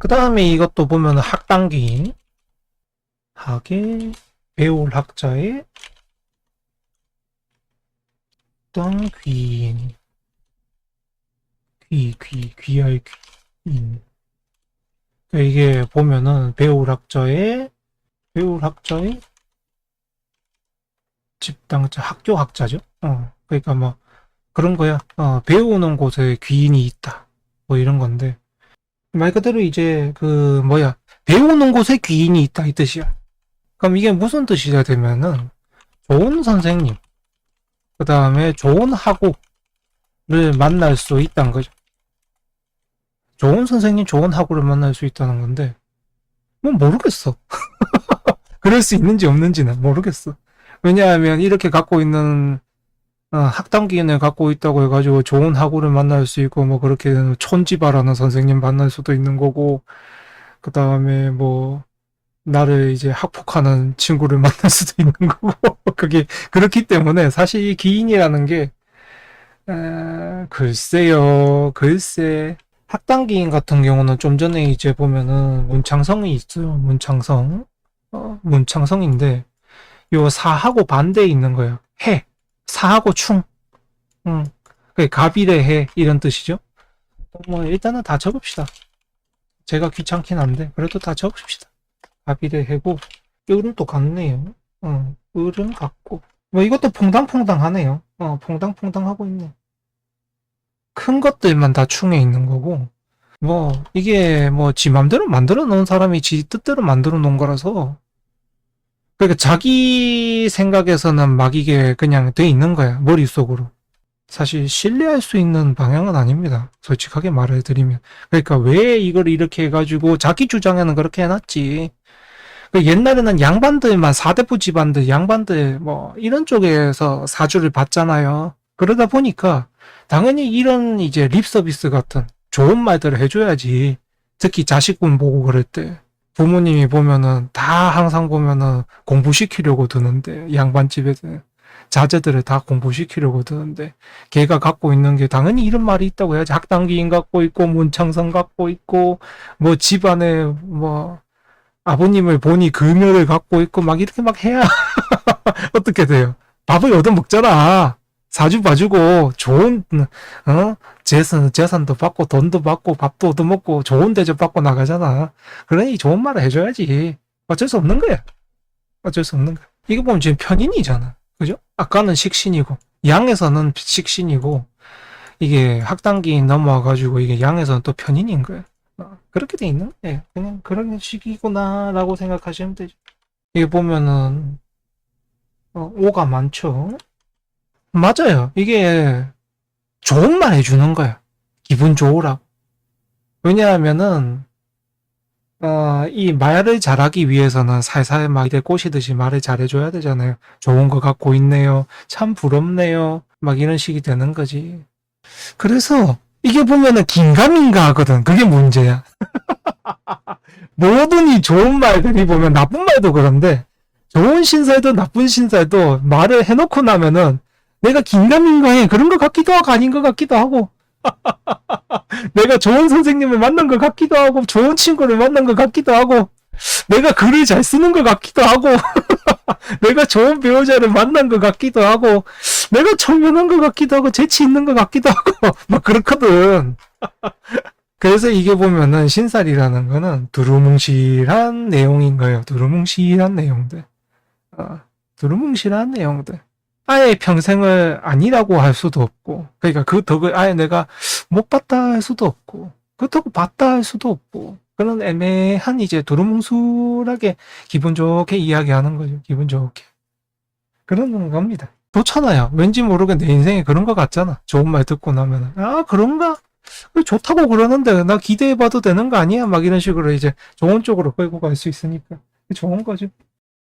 그 다음에 이것도 보면 학당귀. 학의 배울 학자의 어떤 귀인. 귀, 귀, 귀할 귀인. 그러니까 이게 보면은 배울 학자의, 배울 학자의 집당자, 학교 학자죠? 어, 그러니까 뭐, 그런 거야. 어, 배우는 곳에 귀인이 있다. 뭐 이런 건데. 말 그대로 이제 그 뭐야 배우는 곳에 귀인이 있다 이 뜻이야. 그럼 이게 무슨 뜻이냐 되면은 좋은 선생님 그 다음에 좋은 학우를 만날 수 있다는 거죠. 좋은 선생님, 좋은 학우를 만날 수 있다는 건데 뭐 모르겠어. 그럴 수 있는지 없는지는 모르겠어. 왜냐하면 이렇게 갖고 있는 어, 학당 기인을 갖고 있다고 해가지고 좋은 학우를 만날 수 있고 뭐 그렇게 촌지바라는 선생님 만날 수도 있는 거고 그 다음에 뭐 나를 이제 학폭하는 친구를 만날 수도 있는 거고 그게 그렇기 때문에 사실 이 기인이라는 게 에, 글쎄요. 글쎄. 학당 기인 같은 경우는 좀 전에 이제 보면은 문창성이 있어요 문창성. 어, 문창성인데 요 사하고 반대에 있는 거예요. 해 사하고 충. 음. 그 가비례해 이런 뜻이죠. 뭐 일단은 다 적읍시다. 제가 귀찮긴 한데 그래도 다 적읍시다. 가비례해고 을은 또 같네요. 어, 을은 같고 뭐 이것도 퐁당퐁당하네요. 어, 퐁당퐁당하고 있네. 큰 것들만 다 충에 있는 거고 뭐 이게 뭐 지 맘대로 만들어 놓은 사람이 지 뜻대로 만들어 놓은 거라서 그러니까 자기 생각에서는 막 이게 그냥 돼 있는 거야 머릿속으로. 사실 신뢰할 수 있는 방향은 아닙니다. 솔직하게 말을 드리면. 그러니까 왜 이걸 이렇게 해가지고 자기 주장에는 그렇게 해놨지? 그 옛날에는 양반들만 사대부 집안들 양반들 뭐 이런 쪽에서 사주를 받잖아요. 그러다 보니까 당연히 이런 이제 립 서비스 같은 좋은 말들을 해줘야지. 특히 자식분 보고 그럴 때 부모님이 보면은 다 항상 보면은 공부시키려고 드는데 양반집에서 자제들을 다 공부시키려고 드는데 걔가 갖고 있는 게 당연히 이런 말이 있다고 해야지. 학당기인 갖고 있고 문창성 갖고 있고 뭐 집안에 뭐 아버님을 보니 금요를 갖고 있고 막 이렇게 막 해야 어떻게 돼요? 밥을 얻어 먹잖아 사주 봐주고 좋은 어 재산 재산도 받고 돈도 받고 밥도 얻어 먹고 좋은 대접 받고 나가잖아. 그러니 좋은 말을 해줘야지. 어쩔 수 없는 거야. 어쩔 수 없는 거야. 이거 보면 지금 편인이잖아. 그죠? 아까는 식신이고 양에서는 식신이고 이게 학당기 넘어와가지고 이게 양에서는 또 편인인 거야. 어, 그렇게 돼 있는 거예요. 그냥 그런 식이구나라고 생각하시면 되죠. 이게 보면은 어, 오가 많죠. 맞아요. 이게 좋은 말 해주는 거야. 기분 좋으라고. 왜냐하면은, 어, 이 말을 잘하기 위해서는 살살 막 이래 꼬시듯이 말을 잘해줘야 되잖아요. 좋은 거 갖고 있네요. 참 부럽네요. 막 이런 식이 되는 거지. 그래서 이게 보면은 긴가민가 하거든. 그게 문제야. 모든 이 좋은 말들이 보면 나쁜 말도 그런데 좋은 신살도 나쁜 신살도 말을 해놓고 나면은 내가 긴가민가해. 그런 것 같기도 하고 아닌 것 같기도 하고. 내가 좋은 선생님을 만난 것 같기도 하고 좋은 친구를 만난 것 같기도 하고 내가 글을 잘 쓰는 것 같기도 하고 내가 좋은 배우자를 만난 것 같기도 하고 내가 청명한 것 같기도 하고 재치 있는 것 같기도 하고 막 그렇거든. 그래서 이게 보면은 신살이라는 거는 두루뭉실한 내용인 거예요. 두루뭉실한 내용들. 어, 두루뭉실한 내용들 아예 평생을 아니라고 할 수도 없고, 그러니까 그 덕을 아예 내가 못 봤다 할 수도 없고, 그 덕을 봤다 할 수도 없고, 그런 애매한 이제 두루뭉술하게 기분 좋게 이야기하는 거죠. 기분 좋게. 그런 겁니다. 좋잖아요. 왠지 모르게 내 인생에 그런 거 같잖아. 좋은 말 듣고 나면, 아, 그런가? 좋다고 그러는데 나 기대해봐도 되는 거 아니야? 막 이런 식으로 이제 좋은 쪽으로 끌고 갈 수 있으니까. 좋은 거죠.